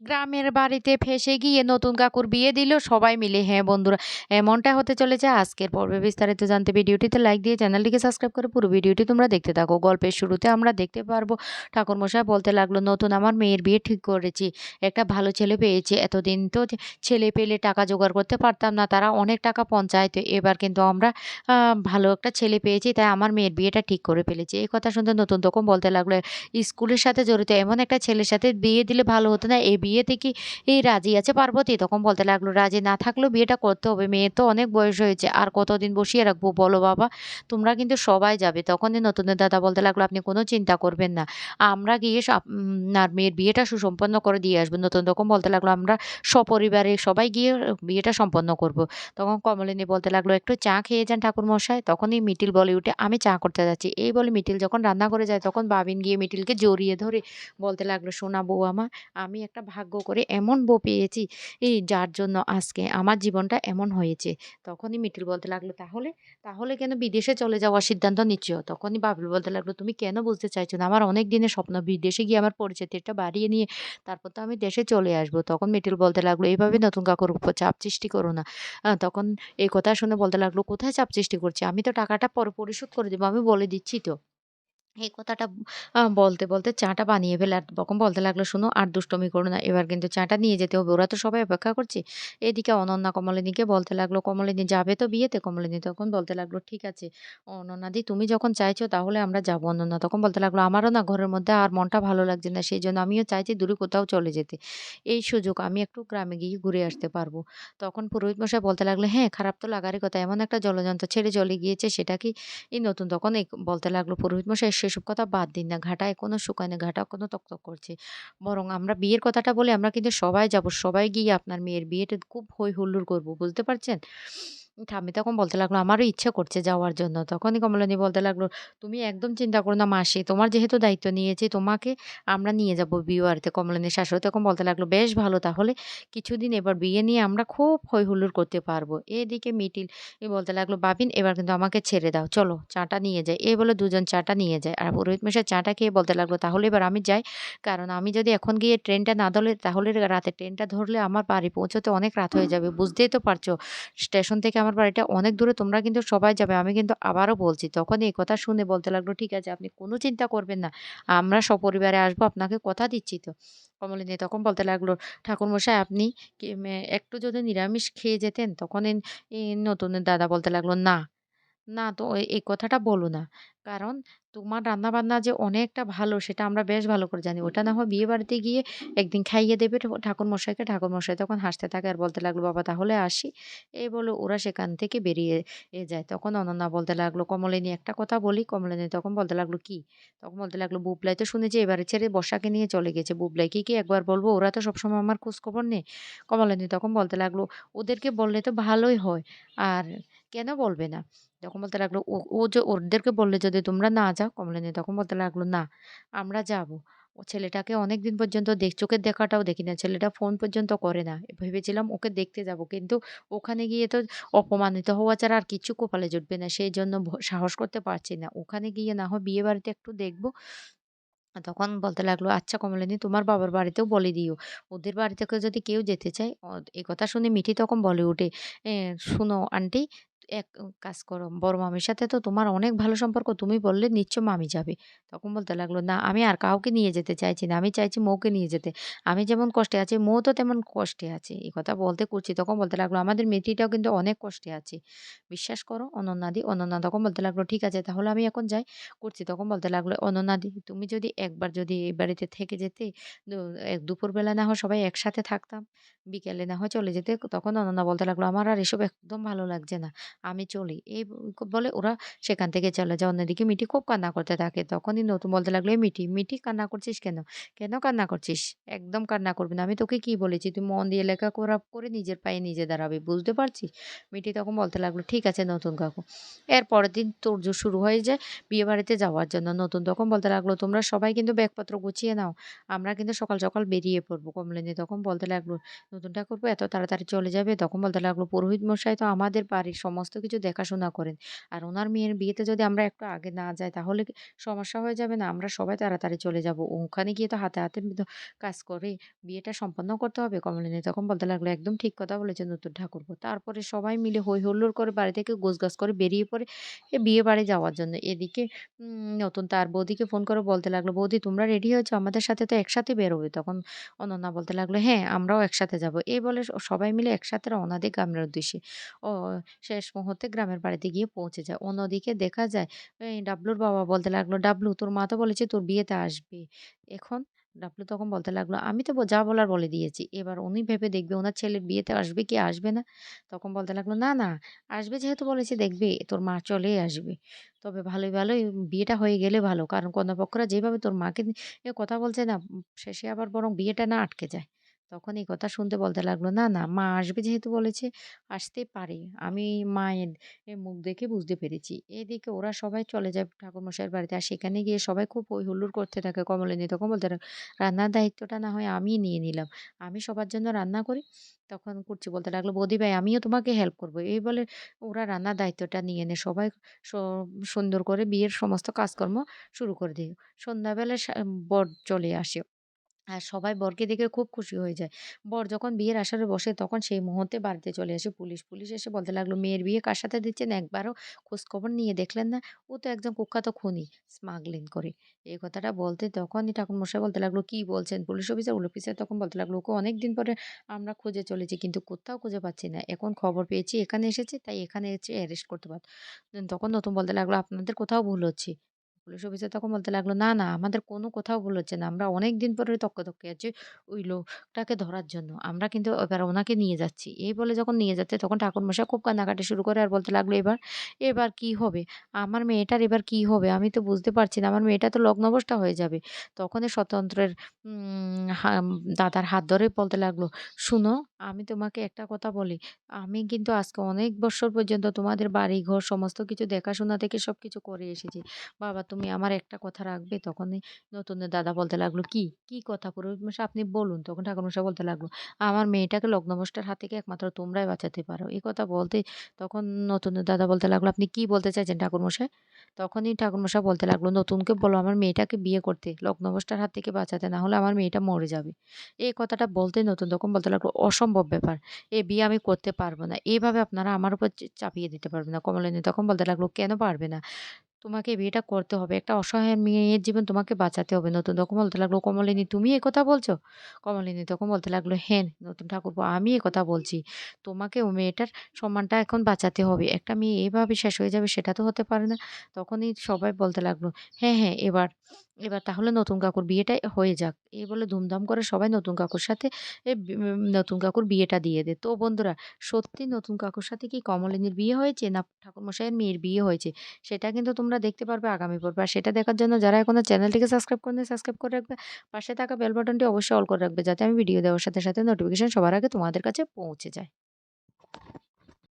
গ্রামের বাড়িতে ফেঁসে গিয়ে নতুন কাকুর বিয়ে দিল সবাই মিলে। হ্যাঁ বন্ধুরা, এমনটা হতে চলেছে আজকের পর্বে। বিস্তারিত জানতে ভিডিওটিতে লাইক দিয়ে চ্যানেলটিকে সাবস্ক্রাইব করে পুরো ভিডিওটি তোমরা দেখতে থাকো। গল্পের শুরুতে আমরা দেখতে পারব, ঠাকুরমশাই বলতে লাগল, নতুন আমার মেয়ের বিয়ে ঠিক করেছি। একটা ভালো ছেলে পেয়েছি। এতদিন তো ছেলে পেলে টাকা জোগাড় করতে পারতাম না, তারা অনেক টাকা পঞ্চায়েতে। এবার কিন্তু আমরা ভালো একটা ছেলে পেয়েছি, তাই আমার মেয়ের বিয়েটা ঠিক করে ফেলেছি। এই কথা শুনতে নতুন তখন বলতে লাগল, স্কুলের সাথে জড়িত এমন একটা ছেলের সাথে বিয়ে দিলে ভালো হতো না, এই বিয়েতে কি এই রাজি আছে পার্বতী। তখন বলতে লাগল, রাজি না থাকলেও বিয়েটা করতে হবে। মেয়ে তো অনেক বয়স হয়েছে। আর কতদিন বসিয়ে রাখব? বলো বাবা। তোমরা কিন্তু সবাই যাবে। তখনই নতুনের দাদা বলতে লাগল, আপনি কোনো চিন্তা করবেন না। আমরা গিয়ে আর মেয়ের বিয়েটা সুসম্পন্ন করে দিয়ে আসব। নতুন তখন বলতে লাগল, আমরা সপরিবারে সবাই গিয়ে বিয়েটা সম্পন্ন করব। তখন কমলিনী বলতে লাগল, একটু চা খেয়ে যান ঠাকুর মশাই তখনই মিটিল বলে উঠে, আমি চা করতে যাচ্ছি। এই বলে মিটিল যখন রান্না করে যায়, তখন বাবিন গিয়ে মিটিলকে জড়িয়ে ধরে বলতে লাগল সোনা বউ আমার আমি একটা ভাগ্য করে এমন বউ পেয়েছি, এই যার জন্য আজকে আমার জীবনটা এমন হয়েছে। তখনই মিটিল বলতে লাগল, তাহলে তাহলে কেন বিদেশে চলে যাওয়ার সিদ্ধান্ত নিচ্ছ? তখনই বাবুল বলতে লাগল, তুমি কেন বুঝতে চাইছো না? আমার অনেক দিনের স্বপ্ন, বিদেশে গিয়ে আমার পরিচিতিটা বাড়িয়ে নিয়ে তারপর তো আমি দেশে চলে আসব। তখন মিটিল বলতে লাগল, এইভাবে নতুন কাকুর উপর চাপ সৃষ্টি করো না। তখন এই কথা শুনে বলতে লাগল, কোথায় চাপ সৃষ্টি করছি? আমি তো টাকাটা পরে পরিশোধ করে দেবো, আমি বলে দিচ্ছি তো। এই কথাটা বলতে, বলতে চাটা বানিয়ে ফেলে আর তখন বলতে লাগল, "শোনো আর দুষ্টমি করো না। এবার কিন্তু চাটা নিয়ে যেতে হবে। ওরা তো সবাই অপেক্ষা করছে।" এদিকে অনন্যা কমলিনীকে বলতে লাগল, "কমলিনী যাবে তো বিয়েতে?" কমলিনী তখন বলতে লাগল, "ঠিক আছে অনন্যাদি তুমি যখন চাইছো তাহলে আমরা যাব।" অনন্যা তখন বলতে লাগল, "আমারও না ঘরের মধ্যে আর মনটা ভালো লাগছে না। সেই জন্য আমিও চাইছি দূরে কোথাও চলে যেতে। এই সুযোগ আমি একটু গ্রামে গিয়ে ঘুরে আসতে পারব।" তখন পুরোহিত মশাই বলতে লাগল, "হ্যাঁ, খারাপ তো লাগারই কথা। এমন একটা জলযন্ত্র ছেড়ে চলে গিয়েছে সেটা কি এই নতুন তখন বলতে লাগল পুরোহিত মশাই সেসব কথা বাদ দিন না। ঘাটা শুকায় না ঘাটা কোনো তকতক করছে। বরং আমরা বিয়ের কথাটা বলে আমরা কিন্তু সবাই যাব সবাই গিয়ে আপনার মেয়ের বিয়েটা খুব হই হুল্লোড় করব। বুঝতে পারছেন? ঠাম্মি তখন বলতে লাগল, "আমারও ইচ্ছে করছে যাওয়ার জন্য।" তখনই কমলানি বলতে লাগল, "তুমি একদম চিন্তা করো না মাসি। তোমার যেহেতু দায়িত্ব নিয়েছি তোমাকে আমরা নিয়ে যাব বিয়ে-বাড়িতে।" কমলানির শাশুড়ি তখন বলতে লাগল, "বেশ ভালো তাহলে কিছুদিন এবার বিয়ে নিয়ে আমরা খুব হৈ হুল্লোড় করতে পারব।" এদিকে মিটিল এ বলতে লাগল, "বাবিন এবার কিন্তু আমাকে ছেড়ে দাও। চলো চাটা নিয়ে যাই।" এই বলে দুজন চাটা নিয়ে যায়। আর পুরোহিত মশাই চাটা খেয়ে বলতে লাগল, "তাহলে এবার আমি যাই। কারণ আমি যদি এখন গিয়ে ট্রেনটা না ধরলে তাহলে রাতে ট্রেনটা ধরলে আমার বাড়ি পৌঁছাতে অনেক রাত হয়ে যাবে। বুঝতেই তো পারছ স্টেশন থেকে আমার বাড়িটা অনেক দূরে। তোমরা কিন্তু সবাই যাবে। আমি কিন্তু আবারও বলছি।" তখন এই কথা শুনে বলতে লাগল, "ঠিক আছে আপনি কোনো চিন্তা করবেন না। আমরা সপরিবারে আসব। আপনাকে কথা দিচ্ছি তো।" কমলিনী তখন বলতে লাগল, "ঠাকুরমশাই আপনি একটু যদি নিরামিষ খেয়ে যেতেন?" তখন নতুন দাদা বলতে লাগল, "না।" না তো এই কথাটা বলো না। কারণ তোমার রান্না-বান্না যে অনেকটা ভালো সেটা আমরা বেশ ভালো করে জানি। ওটা না হয় বিয়ে-বাড়িতে গিয়ে একদিন খাইয়ে দেবে ঠাকুরমশাইকে। ঠাকুরমশাই তখন হাসতে থাকে আর বলতে লাগল, "বাবা তাহলে আসি।" এই বলে ওরা সেখান থেকে বেরিয়ে যায়। তখন অনন্যা বলতে লাগল, "কমলিনী একটা কথা বলি?" কমলিনী তখন বলতে লাগল, "কি?" তখন বলতে লাগল, "বুবলাই তো শুনেছি এবারে ছেড়ে বর্ষাকে নিয়ে চলে গেছে। বুবলাইকে কি একবার বলব? ওরা তো সবসময় আমার খোঁজখবর নেয়।" কমলিনী তখন বলতে লাগল, "ওদেরকে বললে তো ভালোই হয়। আর কেন বলবে না?" তখন বলতে লাগল, "ও যে ওদেরকে বললে যদি তোমরা না যাও?" কমলিনী তখন বলতে লাগল, "না, আমরা যাব। ও ছেলেটাকে অনেকদিন পর্যন্ত দেখ চোখের দেখাটাও দেখি না। ছেলেটা ফোন পর্যন্ত করে না। ভেবেছিলাম ওকে দেখতে যাব। কিন্তু ওখানে গিয়ে তো অপমানিত হওয়া ছাড়া আর কিচ্ছু কপালে জুটবে না। সেইজন্য ভ সাহস করতে পারছি না। ওখানে গিয়ে না হয় বিয়েবাড়িতে একটু দেখব।" তখন বলতে লাগল, "আচ্ছা কমলিনী তোমার বাবার বাড়িতেও বলে দিও। ওদের বাড়ি থেকে যদি কেউ যেতে চায়" এই কথা শুনে মিঠি তখন বলে "এ শোনো আন্টি এক কাজ করো, বড় মামির সাথে তো তোমার অনেক ভালো সম্পর্ক। তুমি বললে নিশ্চয় মামি যাবে।" তখন বলতে লাগল, "না আমি আর কাউকে নিয়ে যেতে চাইছি না। আমি চাইছি মৌকে নিয়ে যেতে। আমি যেমন কষ্টে আছি মৌ তো তেমন কষ্টে আছে।" এই কথা বলতে করছি তখন বলতে লাগল, "আমাদের মিঠিটাও কিন্তু অনেক কষ্টে আছে। বিশ্বাস করো অনন্যাদি।" অনন্যা তখন বলতে লাগল, "ঠিক আছে তাহলে আমি এখন যাই?" করছি তখন বলতে লাগল, "অনন্যাদি তুমি যদি একবার যদি এই বাড়িতে থেকে যেতে এক দুপুরবেলা না হয় সবাই একসাথে থাকতাম। বিকেলে না হয় চলে যেতে।" তখন অনন্যা বলতে লাগল, "আমার আর এসব একদম ভালো লাগছে না। আমি চলি।" এই বলে ওরা সেখান থেকে চলে যায়। অন্যদিকে মিটি খুব কান্না করতে থাকে। তখনই নতুন বলতে লাগল, "এই মিটি মিঠি কান্না করছিস কেন? কেন কান্না করছিস? একদম কান্না করবি না। আমি তোকে কি বলেছি? তুই মন দিয়ে লেখাপড়া করে নিজের পায়ে নিজে দাঁড়াবি। বুঝতে পারছিস?" মিটি তখন বলতে লাগল, "ঠিক আছে নতুন কাকু।" এর পরের দিন তোড়জোড় শুরু হয়ে যায় বিয়েবাড়িতে যাওয়ার জন্য। নতুন তখন বলতে লাগল, "তোমরা সবাই কিন্তু ব্যাগপত্র গুছিয়ে নাও। আমরা কিন্তু সকাল, সকাল বেরিয়ে পড়ব।" কমলিনী তখন বলতে লাগল, "নতুন ঠাকুরপো এত তাড়াতাড়ি চলে যাবে?" তখন বলতে লাগল, "পুরোহিত মশাই তো আমাদের বাড়ির সমস্ত সমস্ত কিছু দেখাশোনা করেন। আর ওনার মেয়ের বিয়েতে যদি আমরা একটু আগে না যাই তাহলে সমস্যা হয়ে যাবে না? আমরা সবাই তাড়াতাড়ি চলে যাব। ওখানে গিয়ে তো হাতে, হাতে কাজ করে বিয়েটা সম্পন্ন করতে হবে। কমলিনী তখন বলতে লাগল, "একদম ঠিক কথা বলেছে নতুন ঠাকুরপো।" তারপরে সবাই মিলে হই হুল্লোড় করে বাড়ি থেকে গোছগাছ করে বেরিয়ে পড়ে এ বিয়ে বাড়ি যাওয়ার জন্য। এদিকে নতুন তার বৌদিকে ফোন করে বলতে লাগল, "বৌদি তোমরা রেডি হয়েছো? আমাদের সাথে তো একসাথে বেরোবে।" তখন অনন্যা বলতে লাগল, "হ্যাঁ, আমরাও একসাথে যাব।" এই বলে সবাই মিলে একসাথে রওনা দেয় গ্রামের উদ্দেশ্যে। ও শেষ মুহূর্তে গ্রামের বাড়িতে গিয়ে পৌঁছে যায়। অন্যদিকে দেখা যায় ডাবলুর বাবা বলতে লাগল, "ডাবলু তোর মা তো বলেছে তোর বিয়েতে আসবে। এখন?" ডাবলু তখন বলতে লাগল, "আমি তো যা বলার বলে দিয়েছি। এবার উনি ভেবে দেখবে ওনার ছেলের বিয়েতে আসবে কি আসবে না?" তখন বলতে লাগল, "না, না আসবে যেহেতু বলেছে দেখবে তোর মা চলেই আসবে। তবে ভালোই, ভালোই বিয়েটা হয়ে গেলে ভালো। কারণ কন্যাপক্ষরা যেভাবে তোর মাকে কথা বলছে না শেষে আবার বরং বিয়েটা না আটকে যায়।" তখন এই কথা শুনতে বলতে লাগল, "না, না মা আসবে যেহেতু বলেছে আসতে পারে। আমি মায়ের মুখ দেখে বুঝতে পেরেছি।" এদিকে ওরা সবাই চলে যায় ঠাকুরমশাইয়ের বাড়িতে। আর সেখানে গিয়ে সবাই খুব হৈ হুল্লোড় করতে থাকে। কমলিনী তখন বলতে থাকে, "রান্নার দায়িত্বটা না হয় আমিই নিয়ে নিলাম। আমি সবার জন্য রান্না করি।" তখন কুর্চি বলতে লাগল, "বৌদি ভাই আমিও তোমাকে হেল্প করব।" এই বলে ওরা রান্নার দায়িত্বটা নিয়ে নেয়। সবাই সুন্দর করে বিয়ের সমস্ত কাজকর্ম শুরু করে দিয়ে। সন্ধ্যাবেলায় বর চলে আসে। আর সবাই বরকে দেখে খুব খুশি হয়ে যায়। বর যখন বিয়ের আসরে বসে তখন সেই মুহূর্তে বাড়িতে চলে আসে পুলিশ। পুলিশ এসে বলতে লাগল, "মেয়ের বিয়ে কার সাথে দিচ্ছেন একবারও খোঁজখবর নিয়ে দেখলেন না? ও তো একজন কুখ্যাত খুনি, স্মাগলিং করে।" এই কথাটা বলতে তখনই ঠাকুরমশাই বলতে লাগল, "কি বলছেন?" পুলিশ অফিসার অফিসার তখন বলতে লাগল, "ওকে অনেকদিন পরে আমরা খুঁজে চলেছি কিন্তু কোথাও খুঁজে পাচ্ছি না। এখন খবর পেয়েছি এখানে এসেছে তাই এখানে এসে অ্যারেস্ট করতে বাধ্য।" তখন নতুন বলতে লাগল, "আপনাদের কোথাও ভুল হচ্ছে।" পুলিশ অফিসার তখন বলতে লাগল, "না, না আমাদের কোনো কোথাও ভুল হচ্ছে না। আমরা অনেকদিন পরে তক্কে-তক্কে আছি ওই লোকটাকে ধরার জন্য। আমরা কিন্তু এবার ওনাকে নিয়ে যাচ্ছি।" এই বলে যখন নিয়ে যাচ্ছে তখন ঠাকুরমশাই খুব কান্নাকাটি শুরু করে আর বলতে লাগল, "এবার, এবার কি হবে? আমার মেয়েটার এবার কি হবে? আমি তো বুঝতে পারছি না। আমার মেয়েটা তো লগ্নভ্রষ্টা হয়ে যাবে।" তখনই স্বতন্ত্রের দাদার হাত ধরে বলতে লাগল, "শুনো, আমি তোমাকে একটা কথা বলি। আমি কিন্তু আজকে অনেক বৎসর পর্যন্ত তোমাদের বাড়ি-ঘর সমস্ত কিছু দেখাশোনা থেকে সব কিছু করে এসেছি। বাবা তুমি আমার একটা কথা রাখবে?" তখনই নতুনের দাদা বলতে লাগল, "কি? কি কথা পুরোহিত আপনি বলুন।" তখন ঠাকুরমশাই বলতে লাগল, "আমার মেয়েটাকে লগ্নভ্রষ্টার হাত থেকে একমাত্র তোমরাই বাঁচাতে পারো।" এই কথা বলতেই তখন নতুনের দাদা বলতে লাগল, "আপনি কি বলতে চাইছেন ঠাকুরমশাই?" তখনই ঠাকুরমশাই বলতে লাগল, "নতুনকে বলো আমার মেয়েটাকে বিয়ে করতে, লগ্নভ্রষ্টার হাত থেকে বাঁচাতে। না হলে আমার মেয়েটা মরে যাবে।" এই কথাটা বলতেই নতুন তখন বলতে লাগল, "অসম্ভব ব্যাপার। এ বিয়ে আমি করতে পারব না। এভাবে আপনারা আমার উপর চাপিয়ে দিতে পারবেন না।" কমলিনী তখন বলতে লাগল, "কেন পারবে না? তোমাকে বিয়েটা করতে হবে। একটা অসহায় মেয়ের জীবন তোমাকে বাঁচাতে হবে।" নতুন তখন বলতে লাগল, "কমলিনী তুমি এ কথা বলছো?" কমলিনী তখন বলতে লাগল, "হ্যাঁ, নতুন ঠাকুরপো আমি এ কথা বলছি। তোমাকে ও মেয়েটার সম্মানটা এখন বাঁচাতে হবে। একটা মেয়ে এভাবে শেষ হয়ে যাবে সেটা তো হতে পারে না।" তখনই সবাই বলতে লাগল, "হ্যাঁ, হ্যাঁ, এবার, এবার তাহলে নতুন কাকুর বিয়েটাই হয়ে যাক।" এই বলে ধুমধাম করে সবাই নতুন কাকুর সাথে নতুন কাকুর বিয়েটা দিয়ে দেয়। তো বন্ধুরা সত্যি নতুন কাকুর সাথে কি কমলিনীর বিয়ে হয়েছে না ঠাকুরমশাইয়ের মেয়ের বিয়ে হয়েছে? সেটা কিন্তু তোমরা দেখতে পারবে আগামী পর্বে। আর সেটা দেখার জন্য যারা এখনও চ্যানেলটিকে সাবস্ক্রাইব করেনি সাবস্ক্রাইব করে রাখবে। পাশে থাকা বেল বাটনটি অবশ্যই অল করে রাখবে যাতে আমি ভিডিও দেওয়ার সাথে, সাথে নোটিফিকেশন সবার আগে তোমাদের কাছে পৌঁছে যায়।